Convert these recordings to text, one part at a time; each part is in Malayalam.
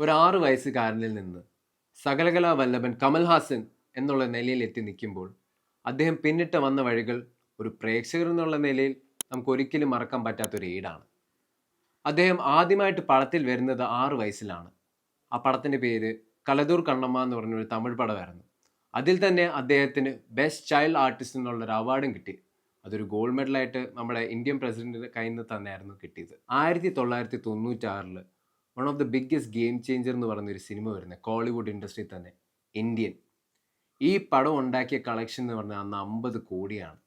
ഒരു ആറ് വയസ്സുകാരനിൽ നിന്ന് സകലകലാ വല്ലഭൻ കമൽഹാസൻ എന്നുള്ള നിലയിൽ എത്തി നിൽക്കുമ്പോൾ അദ്ദേഹം പിന്നിട്ട് വന്ന വഴികൾ ഒരു പ്രേക്ഷകർ എന്നുള്ള നിലയിൽ നമുക്ക് ഒരിക്കലും മറക്കാൻ പറ്റാത്തൊരു ഏടാണ് അദ്ദേഹം ആദ്യമായിട്ട് പടത്തിൽ വരുന്നത് ആറു വയസ്സിലാണ്. ആ പടത്തിന്റെ പേര് കലതൂർ കണ്ണമ്മ എന്ന് പറഞ്ഞൊരു തമിഴ് പടമായിരുന്നു. അതിൽ തന്നെ അദ്ദേഹത്തിന് ബെസ്റ്റ് ചൈൽഡ് ആർട്ടിസ്റ്റ് എന്നുള്ളൊരു അവാർഡും കിട്ടി. അതൊരു ഗോൾഡ് മെഡലായിട്ട് നമ്മുടെ ഇന്ത്യൻ പ്രസിഡന്റിന്റെ കയ്യിൽ നിന്ന് തന്നെയായിരുന്നു കിട്ടിയത്. ആയിരത്തി തൊള്ളായിരത്തി തൊണ്ണൂറ്റാറിൽ one of the biggest game changer എന്ന് പറയുന്ന ഒരു സിനിമ വരുന്നത് കോളിവുഡ് ഇൻഡസ്ട്രി തന്നെ. ഇന്ത്യൻ ഈ പടം ഉണ്ടാക്കിയ കളക്ഷൻ എന്ന് പറഞ്ഞാൽ അന്ന് അമ്പത് കോടിയാണ്.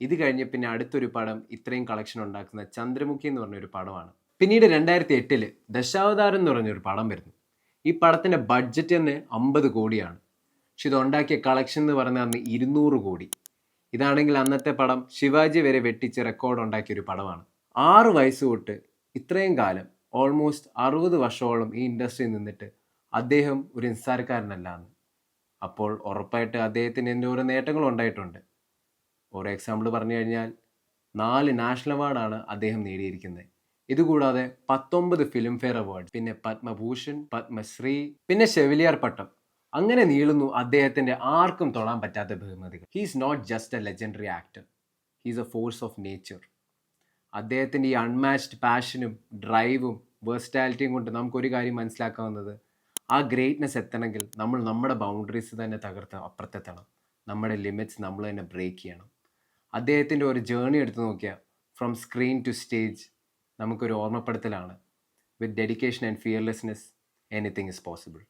ഇത് കഴിഞ്ഞ് പിന്നെ അടുത്തൊരു പടം ഇത്രയും കളക്ഷൻ ഉണ്ടാക്കുന്ന ചന്ദ്രമുഖി എന്ന് പറഞ്ഞ ഒരു പടമാണ്. പിന്നീട് രണ്ടായിരത്തി എട്ടിൽ ദശാവതാരം എന്ന് പറഞ്ഞൊരു പടം വരുന്നു. ഈ പടത്തിന്റെ ബഡ്ജറ്റ് തന്നെ അമ്പത് കോടിയാണ്. പക്ഷെ ഇത് ഉണ്ടാക്കിയ കളക്ഷൻ എന്ന് പറഞ്ഞാൽ അന്ന് ഇരുന്നൂറ് കോടി. ഇതാണെങ്കിൽ അന്നത്തെ പടം ശിവാജി വരെ വെട്ടിച്ച് റെക്കോർഡ് ഉണ്ടാക്കിയ ഒരു പടമാണ്. ആറ് വയസ്സ് തൊട്ട് ഇത്രയും കാലം ഓൾമോസ്റ്റ് അറുപത് വർഷമോളം ഈ ഇൻഡസ്ട്രിയിൽ നിന്നിട്ട് അദ്ദേഹം ഒരു നിസ്സാരക്കാരനല്ല എന്ന് അപ്പോൾ ഉറപ്പായിട്ട് അദ്ദേഹത്തിന് എന്റെ ഓരോ നേട്ടങ്ങളും ഉണ്ടായിട്ടുണ്ട്. ഓരോ എക്സാമ്പിൾ പറഞ്ഞു കഴിഞ്ഞാൽ നാല് നാഷണൽ അവാർഡാണ് അദ്ദേഹം നേടിയിരിക്കുന്നത്. ഇതുകൂടാതെ പത്തൊമ്പത് ഫിലിം ഫെയർ അവാർഡ് പിന്നെ പത്മഭൂഷൺ പത്മശ്രീ പിന്നെ ഷെവിലിയാർ പട്ടം. അങ്ങനെ നീളുന്നു അദ്ദേഹത്തിന്റെ ആർക്കും തൊടാൻ പറ്റാത്ത ബഹുമതികൾ. He's not just a legendary actor he's a force of nature അദ്ദേഹത്തിന്റെ ഈ അൺമാച്ച്ഡ് പാഷനും ഡ്രൈവും വേഴ്സ്റ്റാലിറ്റിയും കൊണ്ട് നമുക്കൊരു കാര്യം മനസ്സിലാക്കാവുന്നത് ആ ഗ്രേറ്റ്നെസ് എത്തണമെങ്കിൽ നമ്മൾ നമ്മുടെ ബൗണ്ടറീസ് തന്നെ തകർത്ത് അപ്പുറത്തെത്തണം. നമ്മുടെ ലിമിറ്റ്സ് നമ്മൾ തന്നെ ബ്രേക്ക് ചെയ്യണം. അദ്ദേഹത്തിന്റെ ഒരു ജേണി എടുത്ത് നോക്കിയാൽ ഫ്രം സ്ക്രീൻ ടു സ്റ്റേജ് നമുക്കൊരു ഓർമ്മപ്പെടുത്തലാണ്. With dedication and fearlessness anything is possible